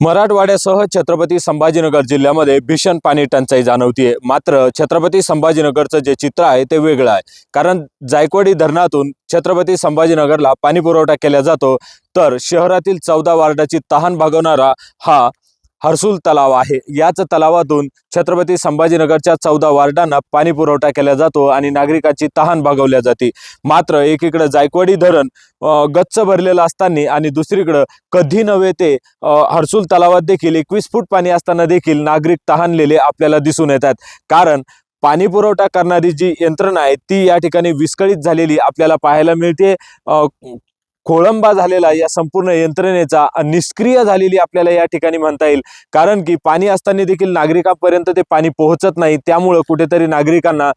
मराठवाड्यासह छत्रपती संभाजीनगर जिल्ह्यामध्ये भीषण पाणी टंचाई जाणवतीये. मात्र छत्रपती संभाजीनगरचं जे चित्र आहे ते वेगळं आहे. कारण जायकवाडी धरणातून छत्रपती संभाजीनगरला पाणी पुरवठा केला जातो. तर शहरातील चौदा वार्डाची तहान भागवणारा हा हर्सुल तलाव आहे. याच तलावातून छत्रपती संभाजीनगरच्या चौदा वार्डांना पाणी पुरवठा केला जातो आणि नागरिकांची तहान भागवल्या जाते. मात्र एकीकडे जायकवाडी धरण गच्च भरलेलं असताना आणि दुसरीकडं कधी नव्हे ते हर्सूल हर्सुल तलावात देखील एकवीस फूट पाणी असताना देखील नागरिक तहानलेले आपल्याला दिसून येतात. कारण पाणी पुरवठा करणारी जी यंत्रणा आहे ती या ठिकाणी विस्कळीत झालेली आपल्याला पाहायला मिळते. खोळंबा झालेला या संपूर्ण यंत्रणेचा निष्क्रिय झालेली आपल्याला या ठिकाणी म्हणता येईल. कारण की पाणी असताना देखील नागरिकांपर्यंत ते पाणी पोहोचत नाही. त्यामुळं कुठेतरी नागरिकांना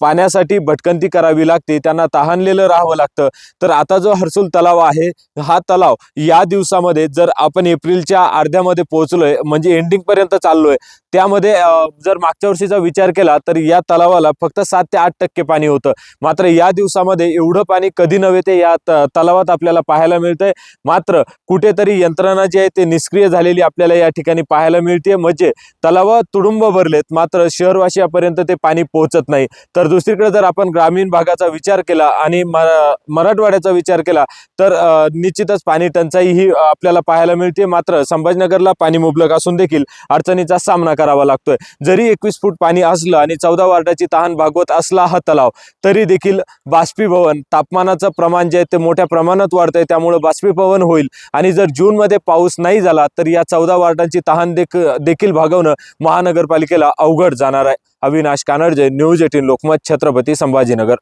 पाण्यासाठी भटकंती करावी लागते. त्यांना तहानलेलं राहावं लागतं. तर आता जो हर्सुल तलाव आहे हा तलाव या दिवसामध्ये जर आपण एप्रिलच्या अर्ध्यामध्ये पोहोचलोय म्हणजे एंडिंग पर्यंत चाललोय त्यामध्ये जर मागच्या वर्षीचा विचार केला तर या तलावाला फक्त सात ते आठ टक्के पाणी होतं. मात्र या दिवसामध्ये एवढं पाणी कधी नव्हे ते या तलावात आपल्याला पाहायला मिळतंय. मात्र कुठेतरी यंत्रणा जी आहे ते निष्क्रिय झालेली आपल्याला या ठिकाणी पाहायला मिळते म्हणजे तलाव तुडुंब भरलेत. मात्र शहरवासियापर्यंत ते पाणी पोहोचत नाही. तर दुसरीकडे जर आपण ग्रामीण भागाचा विचार केला आणि मराठवाड्याचा विचार केला तर निश्चितच पाणी टंचाई ही आपल्याला पाहायला मिळते मात्र संभाजीनगरला पाणी मुबलक असून देखील अडचणीचा सामना करावा लागतोय. जरी एकवीस फूट पाणी असलं आणि चौदा वार्डाची तहान भागवत असला हा तलाव तरी देखील बाष्पीभवन तापमानाचं प्रमाण जे आहे ते मोठ्या प्रमाणात वाढतंय त्यामुळे बाष्पीभवन होईल. आणि जर जूनमध्ये पाऊस नाही झाला तर या चौदा वार्डांची तहान देख देखील भागवणं महानगरपालिकेला अवघड जाणार आहे. Avinash Kanadje news eighteen Lokmat Chhatrapati Sambhajinagar.